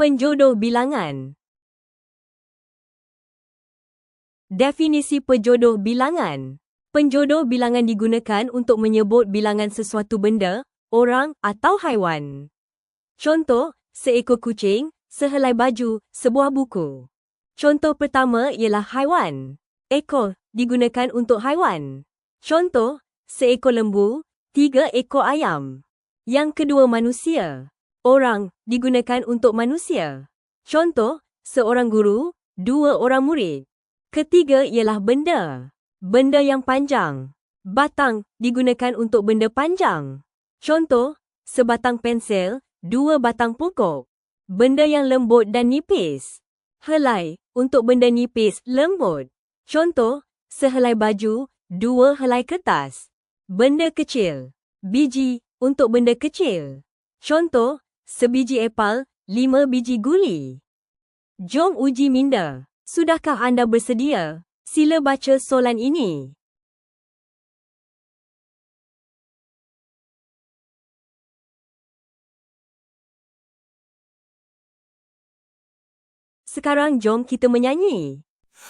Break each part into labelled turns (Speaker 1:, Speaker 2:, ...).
Speaker 1: Penjodoh bilangan Definisi penjodoh bilangan Penjodoh bilangan digunakan untuk menyebut bilangan sesuatu benda, orang atau haiwan. Contoh, seekor kucing, sehelai baju, sebuah buku. Contoh pertama ialah haiwan. Ekor digunakan untuk haiwan. Contoh, seekor lembu, tiga ekor ayam. Yang kedua manusia. Orang digunakan untuk manusia. Contoh, seorang guru, dua orang murid. Ketiga ialah benda. Benda yang panjang. Batang digunakan untuk benda panjang. Contoh, sebatang pensel, dua batang pokok. Benda yang lembut dan nipis. Helai untuk benda nipis, lembut. Contoh, sehelai baju, dua helai kertas. Benda kecil. Biji untuk benda kecil. Contoh, sebiji apel, lima biji guli. Jom uji minda. Sudahkah anda bersedia? Sila baca soalan ini. Sekarang jom kita menyanyi.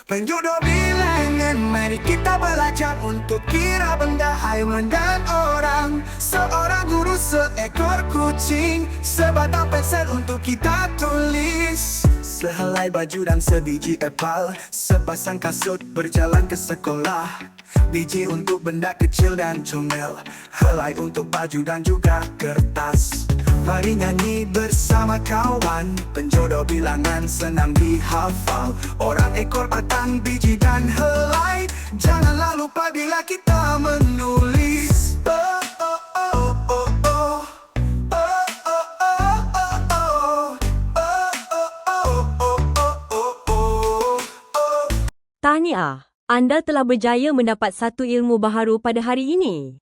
Speaker 2: Penjodoh bilangan Mari kita belajar untuk kira benda haiwan dan orang Seorang guru seekor kucing Sebatang pensel untuk kita tulis. Sehelai baju dan sebiji apel Sepasang kasut berjalan ke sekolah. Biji untuk benda kecil dan comel. Helai untuk baju dan juga kertas. Mari nyanyi bersama kawan. Penjodoh bilangan senang dihafal. Orang ekor batang biji dan helai. Janganlah lupa bila kita
Speaker 1: Tahniah, anda telah berjaya mendapat satu ilmu baharu pada hari ini.